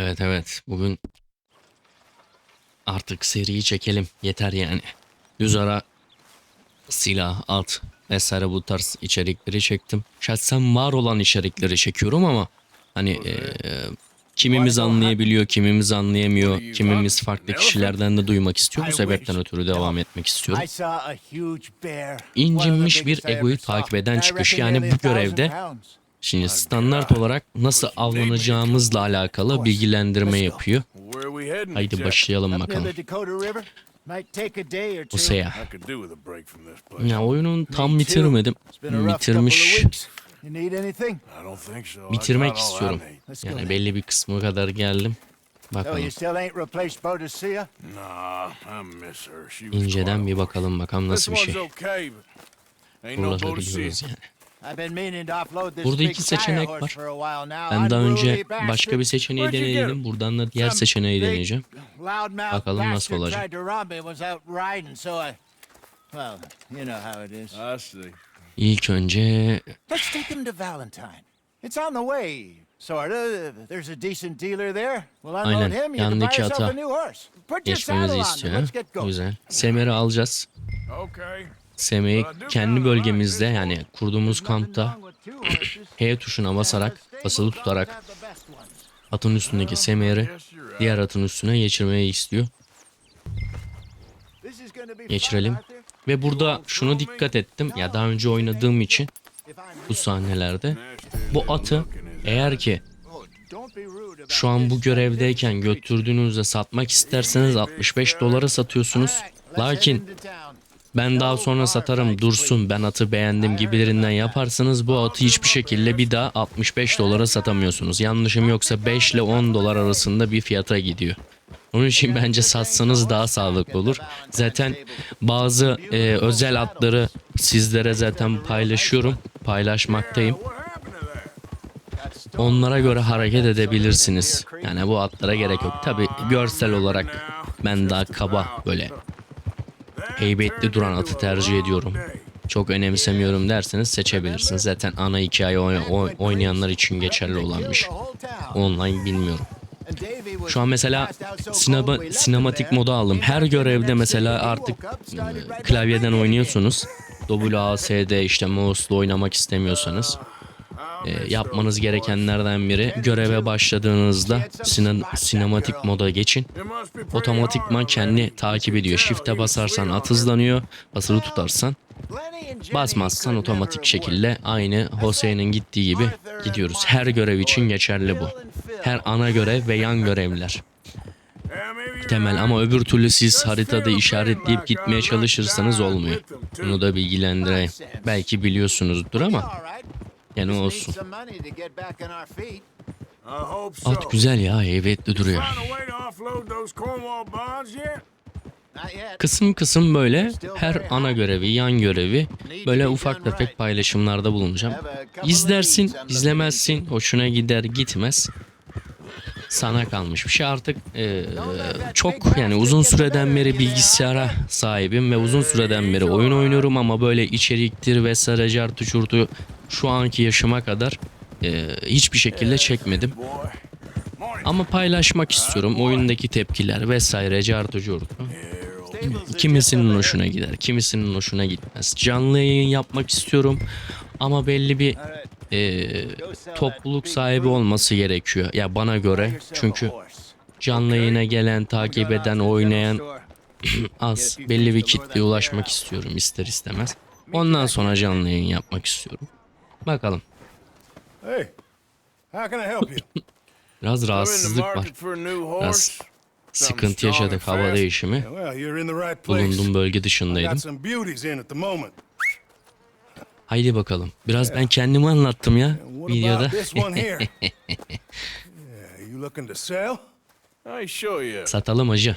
Evet evet bugün artık seriyi çekelim yeter yani. Düz ara silah, at vesaire bu tarz içerikleri çektim. Şahsen var olan içerikleri çekiyorum ama hani eee, kimimiz anlayabiliyor, kimimiz anlayamıyor, kimimiz farklı kişilerden de duymak istiyor. Bu sebepten ötürü devam etmek istiyorum. İncinmiş bir egoyu takip eden çıkış. Yani bu görevde Şimdi standart olarak nasıl avlanacağımızla alakalı bilgilendirme yapıyor. Haydi başlayalım bakalım. O seya. Ya oyunun tam bitirmedim. Bitirmiş, bitirmek istiyorum. Yani belli bir kısmı kadar geldim. Bakalım. İnceden bir bakalım bakalım nasıl bir şey. Fırlatabiliyoruz yani. Burada iki seçenek var. Ben daha önce başka bir seçeneği denedim. Buradan da diğer seçeneği deneyeceğim. Bakalım nasıl olacak. İlk önce Let's take him to Valentine. It's on the way, sorta. There's a decent dealer there. We'll unload Aynen, yandaki ata a new horse. Put your geçmemizi saddle on istiyor. Güzel. Semer'i alacağız. Okay. Semer'i kendi bölgemizde yani kurduğumuz kampta H tuşuna basarak, basılı tutarak atın üstündeki Semer'i diğer atın üstüne geçirmeyi istiyor. Geçirelim. Ve burada şunu dikkat ettim. Ya daha önce oynadığım için bu sahnelerde bu atı eğer ki şu an bu görevdeyken götürdüğünüzde satmak isterseniz 65 dolara satıyorsunuz. Lakin ben daha sonra satarım dursun ben atı beğendim gibilerinden yaparsanız bu atı hiçbir şekilde bir daha 65 dolara satamıyorsunuz. Yanlışım yoksa 5 ile 10 dolar arasında bir fiyata gidiyor. Onun için bence satsanız daha sağlıklı olur. Zaten bazı e, özel atları sizlere zaten paylaşıyorum. Paylaşmaktayım. Onlara göre hareket edebilirsiniz. Yani bu atlara gerek yok. Tabi görsel olarak ben daha kaba böyle heybetli duran atı tercih ediyorum. Çok önemsemiyorum derseniz seçebilirsiniz. Zaten ana hikaye oy- oy- oynayanlar için geçerli olanmış. Online bilmiyorum. Şu an mesela sinema, sinematik moda aldım. Her görevde mesela artık e, klavyeden oynuyorsunuz. WASD işte mouse'la oynamak istemiyorsanız e, yapmanız gerekenlerden biri göreve başladığınızda sine- sinematik moda geçin. Otomatikman kendi takip ediyor. Shift'e basarsan at hızlanıyor. Basılı tutarsan basmazsan otomatik şekilde aynı Hosey'nin gittiği gibi gidiyoruz. Her görev için geçerli bu. Her ana görev ve yan görevler. Temel ama öbür türlü siz haritada işaretleyip gitmeye çalışırsanız olmuyor. Bunu da bilgilendireyim. Belki biliyorsunuzdur ama yani olsun. At güzel ya heybetli duruyor. Kısım kısım böyle her ana görevi, yan görevi böyle ufak tefek paylaşımlarda bulunacağım. İzlersin, izlemezsin, hoşuna gider, gitmez. Sana kalmış bir şey. Artık eee, çok yani uzun süreden beri bilgisayara sahibim ve uzun süreden beri oyun oynuyorum ama böyle içeriktir vesaire cartı çurtu şu anki yaşıma kadar eee, hiçbir şekilde çekmedim. Ama paylaşmak istiyorum. Oyundaki tepkiler vesaire cartı curtu. Kimisinin hoşuna gider, kimisinin hoşuna gitmez. Canlı yayın yapmak istiyorum ama belli bir eee, topluluk sahibi olması gerekiyor. Ya bana göre çünkü canlı yayına gelen, takip eden, oynayan az. Belli bir kitleye ulaşmak istiyorum ister istemez. Ondan sonra canlı yayın yapmak istiyorum. Bakalım. Hey, how can I help you? Biraz rahatsızlık var. Biraz sıkıntı yaşadık hava değişimi. Bulunduğum bölge dışındaydım. Haydi bakalım. Biraz ben kendimi anlattım ya videoda. Satalım acı.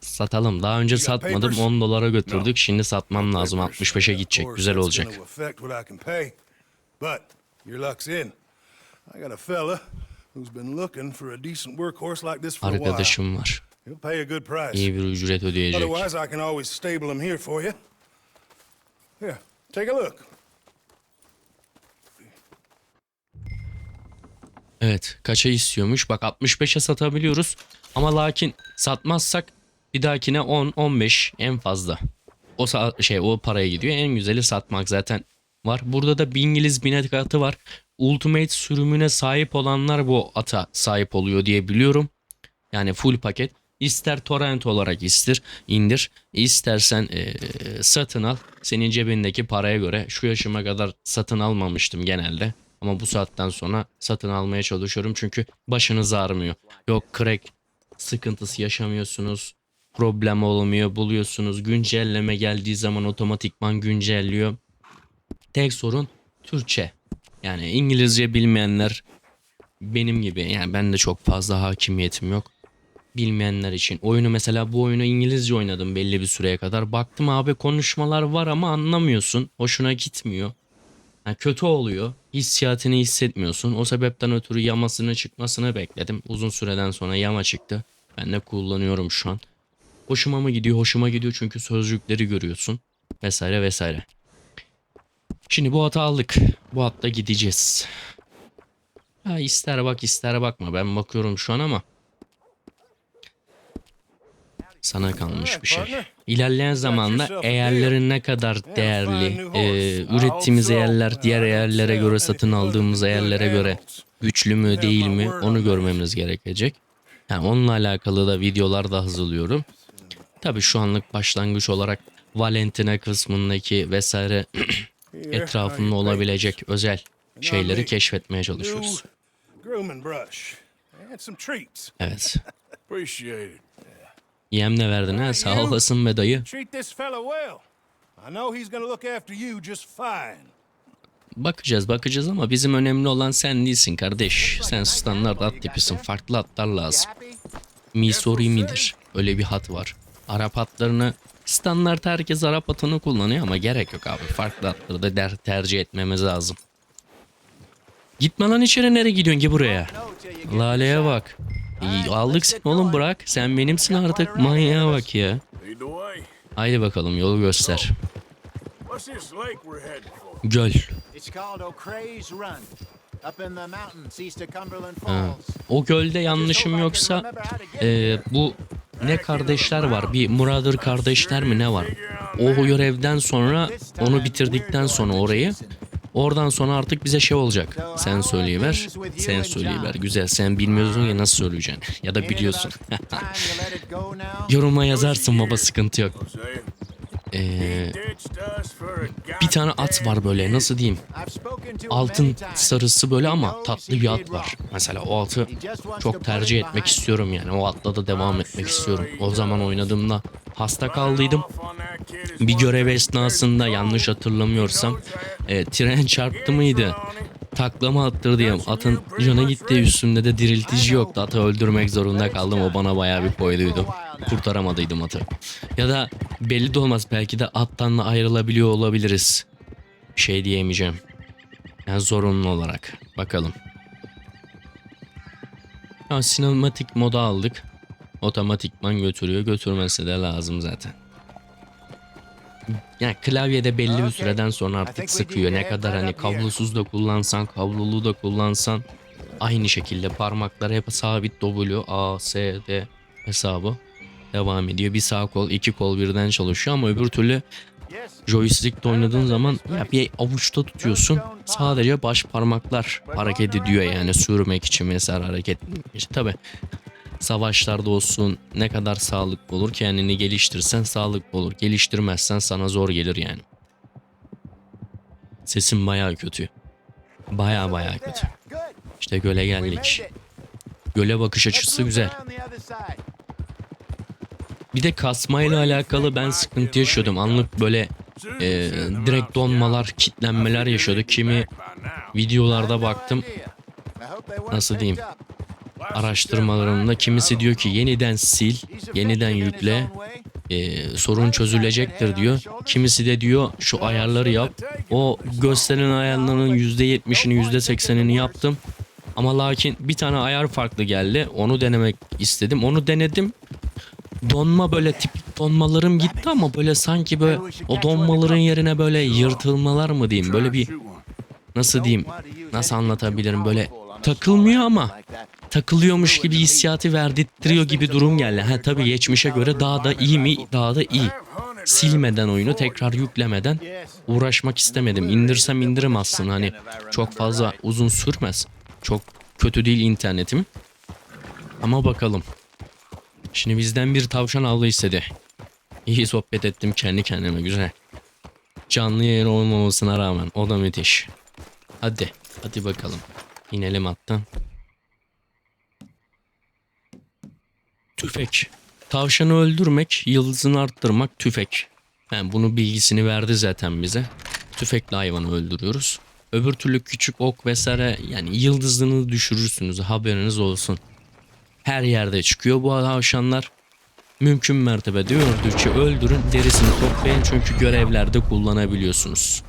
Satalım. Daha önce satmadım. 10 dolara götürdük. Şimdi satmam lazım. 65'e gidecek. Güzel olacak. Arkadaşım var. İyi bir ücret ödeyecek. Otherwise, I can always stable him here for you. Here, take a look. Evet kaça istiyormuş? Bak 65'e satabiliyoruz. Ama lakin satmazsak bir dahakine 10 15 en fazla. O şey o paraya gidiyor. En güzeli satmak zaten var. Burada da bir İngiliz binek atı var. Ultimate sürümüne sahip olanlar bu ata sahip oluyor diye biliyorum. Yani full paket. İster torrent olarak istir, indir. İstersen eee, satın al. Senin cebindeki paraya göre şu yaşıma kadar satın almamıştım genelde. Ama bu saatten sonra satın almaya çalışıyorum çünkü başınız ağrımıyor. Yok crack sıkıntısı yaşamıyorsunuz. Problem olmuyor buluyorsunuz. Güncelleme geldiği zaman otomatikman güncelliyor. Tek sorun Türkçe. Yani İngilizce bilmeyenler benim gibi yani ben de çok fazla hakimiyetim yok. Bilmeyenler için. Oyunu mesela bu oyunu İngilizce oynadım belli bir süreye kadar. Baktım abi konuşmalar var ama anlamıyorsun. Hoşuna gitmiyor. Yani kötü oluyor. Hissiyatını hissetmiyorsun. O sebepten ötürü yamasını çıkmasını bekledim. Uzun süreden sonra yama çıktı. Ben de kullanıyorum şu an. Hoşuma mı gidiyor? Hoşuma gidiyor çünkü sözcükleri görüyorsun. Vesaire vesaire. Şimdi bu atı aldık. Bu atta gideceğiz. Ha ister bak ister bakma. Ben bakıyorum şu an ama. Sana kalmış bir şey. İlerleyen zamanda eğerlerin ne kadar değerli, e, ürettiğimiz eğerler diğer eğerlere göre satın aldığımız eğerlere göre güçlü mü değil mi onu görmemiz gerekecek. Yani onunla alakalı da videolar da hazırlıyorum. Tabii şu anlık başlangıç olarak Valentina kısmındaki vesaire etrafında olabilecek özel şeyleri keşfetmeye çalışıyoruz. Evet. Appreciate it. Yem ne verdin ha? Sağ olasın be dayı. Bakacağız bakacağız ama bizim önemli olan sen değilsin kardeş. Sen standart at tipisin. Farklı atlar lazım. Missouri midir? Öyle bir hat var. Arap atlarını standart herkes Arap atını kullanıyor ama gerek yok abi. Farklı atları da der, tercih etmemiz lazım. Gitme lan içeri nereye gidiyorsun ki buraya? Laleye bak. İyi, aldık seni oğlum bırak. Sen benimsin artık. Manyağa bak ya. Haydi bakalım yolu göster. Göl. Ha. O gölde yanlışım yoksa e, bu ne kardeşler var? Bir Muradır kardeşler mi ne var? O görevden sonra onu bitirdikten sonra orayı oradan sonra artık bize şey olacak. Sen söyleyiver. Sen söyleyiver. Güzel. Sen bilmiyorsun ya nasıl söyleyeceksin? ya da biliyorsun. Yoruma yazarsın baba sıkıntı yok. Ee, bir tane at var böyle nasıl diyeyim? Altın sarısı böyle ama tatlı bir at var. Mesela o atı çok tercih etmek istiyorum yani. O atla da devam etmek istiyorum. O zaman oynadığımda hasta kaldıydım. Bir görev esnasında yanlış hatırlamıyorsam e, tren çarptı mıydı? Taklama attır diyeyim. Atın canı gitti üstümde de diriltici yoktu. Atı öldürmek zorunda kaldım. O bana bayağı bir koyduydu. Kurtaramadıydım atı. Ya da belli de olmaz. Belki de attan ayrılabiliyor olabiliriz. Şey diyemeyeceğim. Yani zorunlu olarak. Bakalım. Ha, sinematik moda aldık. Otomatikman götürüyor. Götürmesi de lazım zaten. Yani klavyede belli bir süreden sonra artık sıkıyor. Ne kadar hani kablosuz da kullansan, kablolu da kullansan aynı şekilde parmaklar hep sabit W, A, S, D hesabı devam ediyor. Bir sağ kol, iki kol birden çalışıyor ama öbür türlü joystick'te oynadığın zaman ya bir avuçta tutuyorsun. Sadece baş parmaklar hareket ediyor yani sürmek için mesela hareket. İşte tabi savaşlarda olsun ne kadar sağlıklı olur kendini geliştirsen sağlıklı olur. Geliştirmezsen sana zor gelir yani. Sesim baya kötü. Baya baya kötü. İşte göle geldik. Göle bakış açısı güzel. Bir de kasmayla alakalı ben sıkıntı yaşıyordum. Anlık böyle e, direkt donmalar, kitlenmeler yaşıyordu. Kimi videolarda baktım. Nasıl diyeyim? Araştırmalarında kimisi diyor ki yeniden sil, yeniden yükle, e, sorun çözülecektir diyor. Kimisi de diyor şu ayarları yap. O gösteren ayarların %70'ini %80'ini yaptım. Ama lakin bir tane ayar farklı geldi. Onu denemek istedim. Onu denedim. Donma böyle tipik donmalarım gitti ama böyle sanki böyle o donmaların yerine böyle yırtılmalar mı diyeyim. Böyle bir nasıl diyeyim nasıl anlatabilirim böyle takılmıyor ama takılıyormuş gibi hissiyatı verdirtiyor gibi durum geldi. Ha tabii geçmişe göre daha da iyi mi? Daha da iyi. Silmeden oyunu tekrar yüklemeden uğraşmak istemedim. İndirsem indirim aslında hani çok fazla uzun sürmez. Çok kötü değil internetim. Ama bakalım. Şimdi bizden bir tavşan avlı istedi. İyi sohbet ettim kendi kendime güzel. Canlı yayın olmamasına rağmen o da müthiş. Hadi, hadi bakalım. İnelim hatta. Tüfek. Tavşanı öldürmek, yıldızını arttırmak tüfek. Yani bunu bilgisini verdi zaten bize. Tüfekle hayvanı öldürüyoruz. Öbür türlü küçük ok vesaire yani yıldızını düşürürsünüz haberiniz olsun. Her yerde çıkıyor bu tavşanlar. Mümkün mertebede gördükçe öldürün derisini toplayın çünkü görevlerde kullanabiliyorsunuz.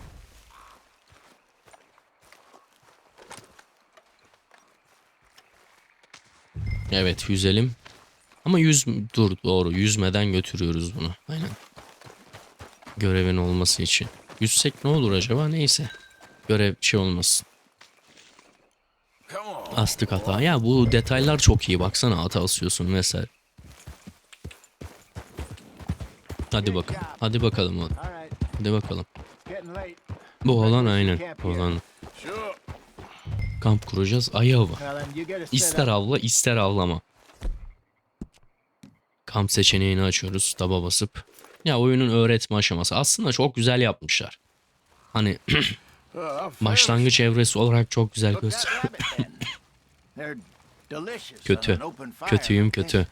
Evet yüzelim. Ama yüz dur doğru yüzmeden götürüyoruz bunu. Aynen. Görevin olması için. Yüzsek ne olur acaba? Neyse. Görev şey olmasın. Astık hata. Ya bu detaylar çok iyi. Baksana hata asıyorsun vesaire. Hadi bakalım. Hadi bakalım. oğlum. Hadi bakalım. Bu olan aynen. Bu olan. Kamp kuracağız. Ayı avı. Well, then you get a set İster avla ister avlama. Kamp seçeneğini açıyoruz. Taba basıp. Ya oyunun öğretme aşaması. Aslında çok güzel yapmışlar. Hani başlangıç evresi olarak çok güzel Look göster. that rabbit then. They're delicious Kötü. Kötüyüm kötü.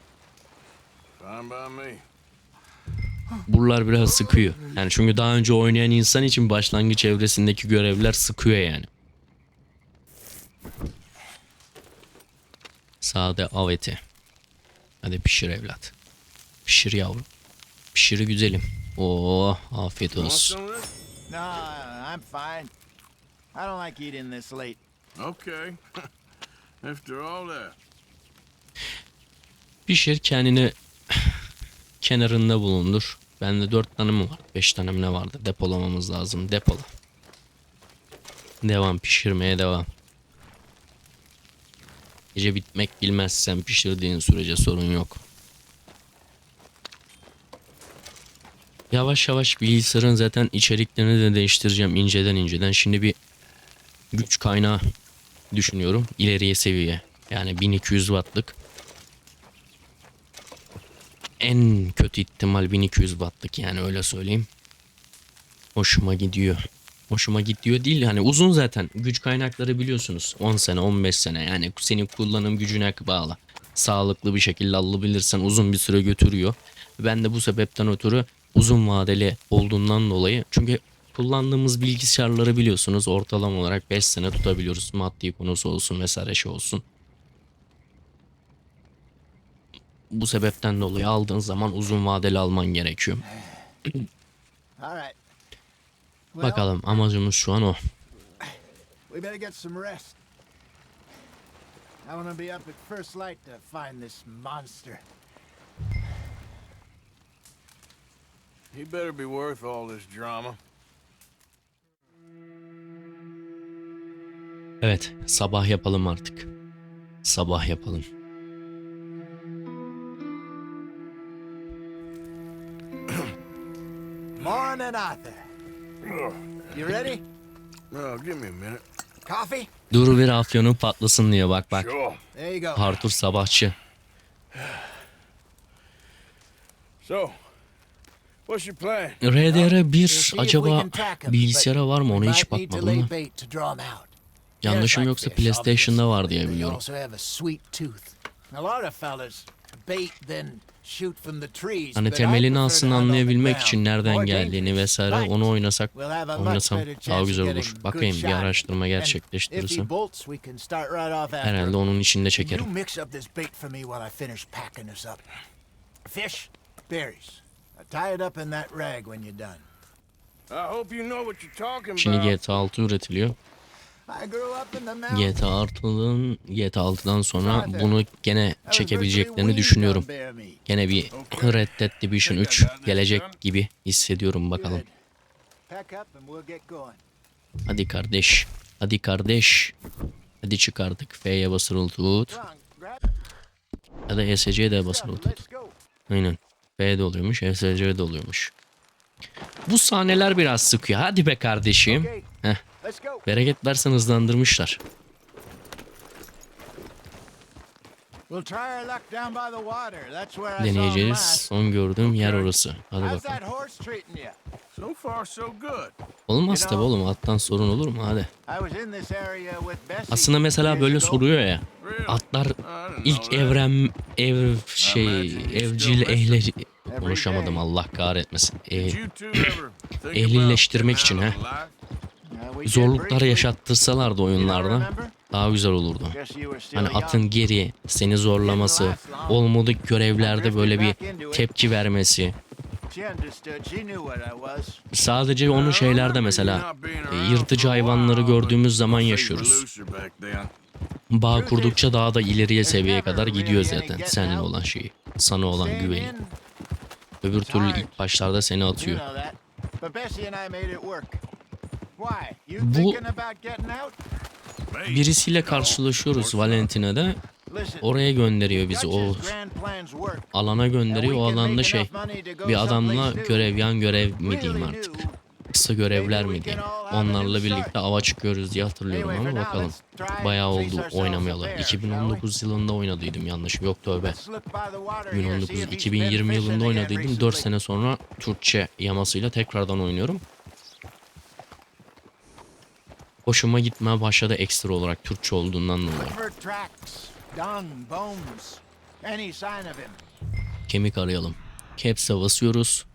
Buralar biraz sıkıyor. Yani çünkü daha önce oynayan insan için başlangıç evresindeki görevler sıkıyor yani. Sade av eti. Hadi pişir evlat. Pişir yavrum. Pişir güzelim. Oo afiyet olsun. No, I'm fine. I don't like eating this late. Okay. After all that. Pişir kendini kenarında bulundur. Bende dört tane mi var? Beş tane mi ne vardı? Depolamamız lazım. Depola. Devam pişirmeye devam. Gece bitmek bilmez sen pişirdiğin sürece sorun yok. Yavaş yavaş bilgisayarın zaten içeriklerini de değiştireceğim inceden inceden. Şimdi bir güç kaynağı düşünüyorum. İleriye seviye. Yani 1200 wattlık en kötü ihtimal 1200 wattlık yani öyle söyleyeyim. Hoşuma gidiyor. Hoşuma gidiyor değil hani uzun zaten güç kaynakları biliyorsunuz 10 sene 15 sene yani senin kullanım gücüne bağlı. Sağlıklı bir şekilde alabilirsen uzun bir süre götürüyor. Ben de bu sebepten ötürü uzun vadeli olduğundan dolayı çünkü kullandığımız bilgisayarları biliyorsunuz ortalama olarak 5 sene tutabiliyoruz. Maddi konusu olsun vesaire şey olsun. Bu sebepten dolayı aldığın zaman uzun vadeli alman gerekiyor. Bakalım amacımız şu an o. I want to be up at first light to find this monster. He better be worth all this drama. Evet sabah yapalım artık. Sabah yapalım. Morning, Arthur. You ready? Oh, give me a minute. Coffee? Dur bir afyonun patlasın diye bak bak. Arthur sabahçı. So? RDR 1 We'll see if we acaba bilgisayara var mı? Ona hiç bakmadım out. Yanlışım yoksa PlayStation'da var diye biliyorum. Hani temelini aslında anlayabilmek için nereden geldiğini vesaire onu oynasak oynasam daha güzel olur. Bakayım bir araştırma gerçekleştirirsem. herhalde onun içinde çekerim. Fish, berries. I tie it up in that rag when you're done. I hope you know what you're talking Şimdi about. GTA 6 üretiliyor. I grew up in the mountains. GTA 6'dan GTA 6'dan sonra bunu gene çekebileceklerini düşünüyorum. Gene bir Red Dead Division 3 gelecek gibi hissediyorum bakalım. Good. Pack up and we'll get going. Hadi kardeş. Hadi kardeş. Hadi çıkardık. F'ye basılı tut. Ya da ESC'ye de basılı tut. Aynen. F'de oluyormuş. ESC'de oluyormuş. Bu sahneler biraz sıkıyor. Hadi be kardeşim. Heh. Bereket versen hızlandırmışlar. Deneyeceğiz. Son gördüğüm yer orası. Hadi How's bakalım. that horse treating you? So far, so good. Olmaz tabi oğlum. Attan sorun olur mu? Hadi. I was in this area with Bessie. Aslında mesela böyle soruyor ya. Atlar ilk evren ev şey evcil ehle konuşamadım. Allah kahretmesin. E, ehlileştirmek için, ha. zorlukları yaşattırsalardı oyunlarda daha güzel olurdu. Hani atın geri seni zorlaması, olmadık görevlerde böyle bir tepki vermesi. Sadece onu şeylerde mesela e, yırtıcı hayvanları gördüğümüz zaman yaşıyoruz. Bağ kurdukça daha da ileriye seviyeye kadar gidiyor zaten seninle olan şeyi. Sana olan güveni. Öbür türlü ilk başlarda seni atıyor. Bu-? Birisiyle karşılaşıyoruz Valentina'da. Oraya gönderiyor bizi. O alana gönderiyor. O alanda şey bir adamla görev yan görev mi diyeyim artık. Kısa görevler mi diyeyim. Onlarla birlikte ava çıkıyoruz diye hatırlıyorum ama bakalım. Bayağı oldu oynamayalı. 2019 yılında oynadıydım yanlış. Yok tövbe. 2019 2020 yılında oynadıydım. 4 sene sonra Türkçe yamasıyla tekrardan oynuyorum. Hoşuma gitmeye başladı ekstra olarak Türkçe olduğundan dolayı. Kemik arayalım. Caps'e basıyoruz.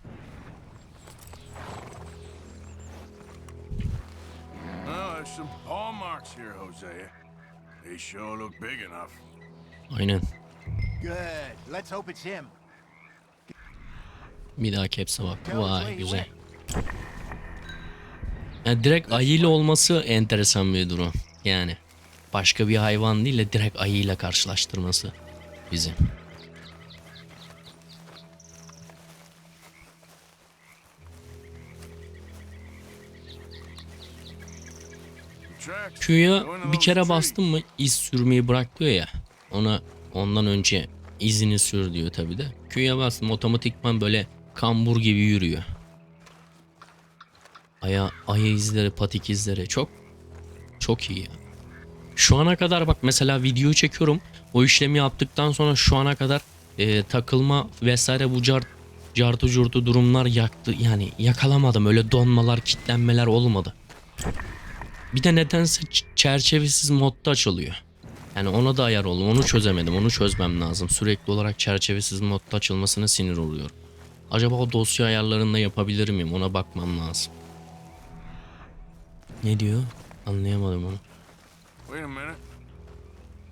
Oh. Aynen. Good. Let's hope it's him. Bir daha Caps'e bak. Vay güzel. Yani direkt ayıyla olması enteresan bir durum. Yani başka bir hayvan değil de direkt ayıyla karşılaştırması bizi. The tracks Q'ya bir kere bastın mı iz sürmeyi bırak diyor ya. Ona ondan önce izini sür diyor tabi de. Q'ya bastım otomatikman böyle kambur gibi yürüyor. Aya, aya izleri, patik izleri çok çok iyi ya. Şu ana kadar bak mesela video çekiyorum. O işlemi yaptıktan sonra şu ana kadar e, takılma vesaire bu cart cartı curtu durumlar yaktı. Yani yakalamadım. Öyle donmalar, kitlenmeler olmadı. Bir de nedense çerçevesiz modda açılıyor. Yani ona da ayar oldum. Onu çözemedim. Onu çözmem lazım. Sürekli olarak çerçevesiz modda açılmasına sinir oluyorum. Acaba o dosya ayarlarında yapabilir miyim? Ona bakmam lazım. Ne diyor? Anlayamadım onu. Wait a minute.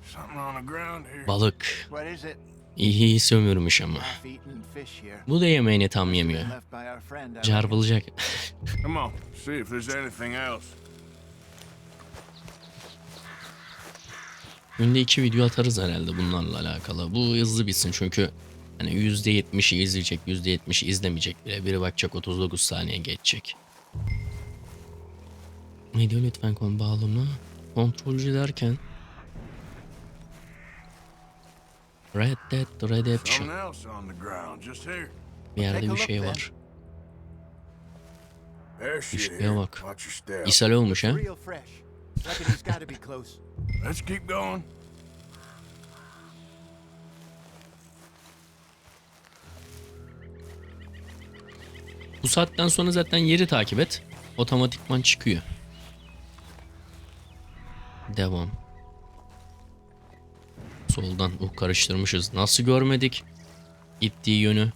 Something on the ground here. Balık. What is it? İyi iyi sömürmüş ama. Bu da yemeğini tam yemiyor. Left by our friend. I reckon. Çarpılacak. Come on, see if there's anything else. Günde iki video atarız herhalde bunlarla alakalı. Bu hızlı bitsin çünkü hani %70'i izleyecek, %70'i izlemeyecek bile. Biri bakacak 39 saniye geçecek. Ne diyor lütfen konu bağlamı? Kontrolcü derken Red Dead Redemption. Bir yerde bir şey var. Here. bak. İshal olmuş ha. Let's keep going. Bu saatten sonra zaten yeri takip et. Otomatikman çıkıyor. Devam. Soldan uh karıştırmışız. Nasıl görmedik? Gittiği yönü.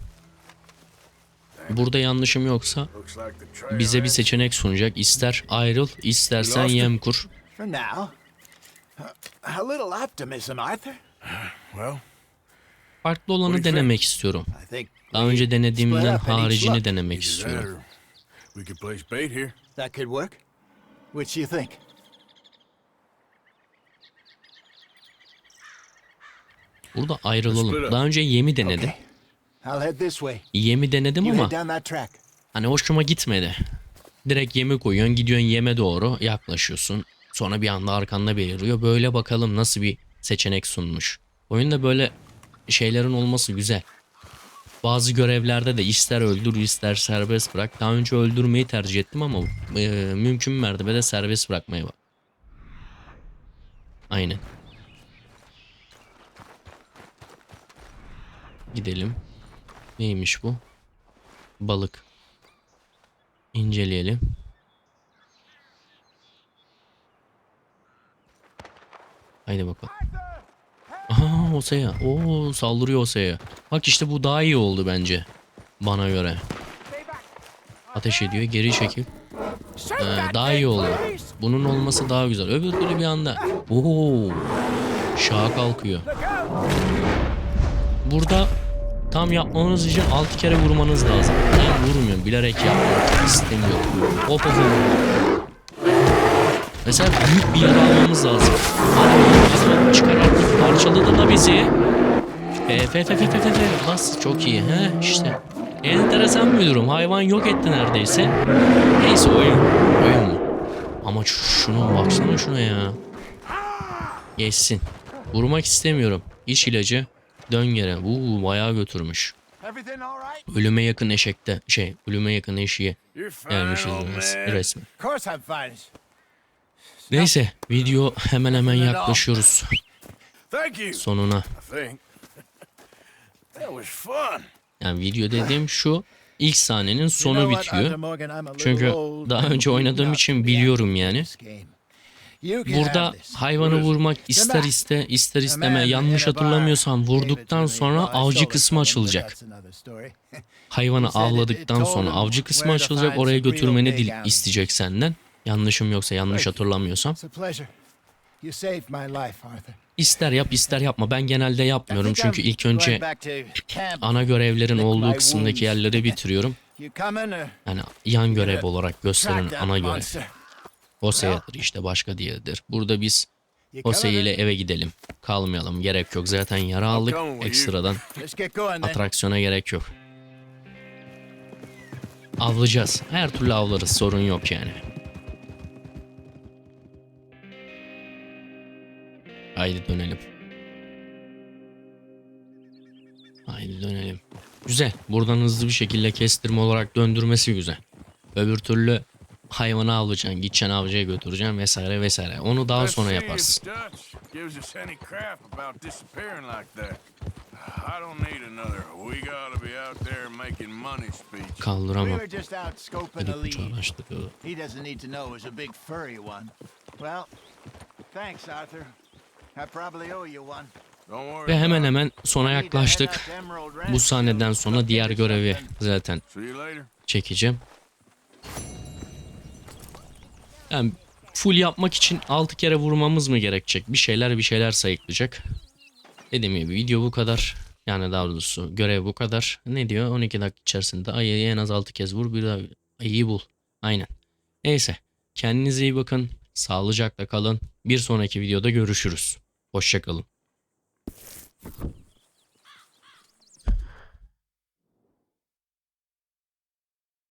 Burada yanlışım yoksa bize bir seçenek sunacak. İster ayrıl, istersen yem kur. For now. A little optimism, Arthur. Well, Farklı olanı What do denemek istiyorum. Daha önce denediğimden haricini denemek istiyorum. that could work. Which you think? Burada ayrılalım. Daha önce yemi denedim. Yemi denedim ama. Hani hoşuma gitmedi. Direkt yemi koyuyorsun, gidiyorsun yeme doğru yaklaşıyorsun. Sonra bir anda arkanda beliriyor. Böyle bakalım nasıl bir seçenek sunmuş. Oyunda böyle şeylerin olması güzel. Bazı görevlerde de ister öldür ister serbest bırak. Daha önce öldürmeyi tercih ettim ama e, mümkün mertebede serbest bırakmaya bak. Aynen. Gidelim. Neymiş bu? Balık. İnceleyelim. Haydi bakalım. Aha Osea. Oo saldırıyor Osea'ya. Bak işte bu daha iyi oldu bence. Bana göre. Ateş ediyor geri çekil. Ee, daha iyi oldu. Bunun olması daha güzel. Öbür türlü bir anda. Oo. Şaha kalkıyor. Burada tam yapmanız için 6 kere vurmanız lazım. Ben vurmuyorum. Bilerek yapmak istemiyorum. Hop hop hop. Mesela büyük bir yara almamız lazım. Hadi çıkar artık. Parçaladı da bizi. Fe fe fe fe fe fe fe. Bas çok iyi. He işte. Enteresan bir durum. Hayvan yok etti neredeyse. Neyse oyun. Oyun mu? Ama şu- şuna baksana şuna ya. Geçsin. Vurmak istemiyorum. İç ilacı. Dön geri. Uuu bayağı götürmüş. Ölüme yakın eşekte. Şey ölüme yakın eşiğe gelmişiz old res- man. resmen. Of course I'm fine. Neyse video hemen hemen yaklaşıyoruz sonuna. Yani video dediğim şu ilk sahnenin sonu bitiyor. Çünkü daha önce oynadığım için biliyorum yani. this game. You can Burada hayvanı vurmak ister iste ister isteme yanlış hatırlamıyorsam vurduktan sonra avcı kısmı açılacak. Hayvanı avladıktan sonra avcı kısmı açılacak oraya götürmeni dil isteyecek senden. Yanlışım yoksa yanlış hatırlamıyorsam. İster yap ister yapma. Ben genelde yapmıyorum çünkü ilk önce ana görevlerin olduğu kısımdaki yerleri bitiriyorum. Yani yan görev olarak gösteren ana görev. Osea'dır işte başka diğeridir. Burada biz or- ile eve gidelim. Kalmayalım gerek yok. Zaten yara aldık. Ekstradan atraksiyona gerek yok. Avlayacağız. Her türlü avlarız. Sorun yok yani. Haydi dönelim. Haydi dönelim. Güzel. Buradan hızlı bir şekilde kestirme olarak döndürmesi güzel. Öbür türlü hayvanı avlayacaksın, gideceksin avcıya götüreceksin vesaire vesaire. Onu daha sonra yaparsın. Kaldıramam. lead. bıçağı araştırıyordu. He doesn't need to know it's a big furry one. Well, thanks, Arthur. I probably owe you one. Don't worry. Ve hemen hemen sona yaklaştık. Bu sahneden sonra diğer görevi zaten çekeceğim. Yani full yapmak için 6 kere vurmamız mı gerekecek? Bir şeyler bir şeyler sayıklayacak. Dediğim gibi video bu kadar. Yani daha doğrusu görev bu kadar. Ne diyor? 12 dakika içerisinde ayıyı en az 6 kez vur. Bir daha ayıyı bul. Aynen. Neyse. Kendinize iyi bakın. Sağlıcakla kalın. Bir sonraki videoda görüşürüz. Hoşçakalın.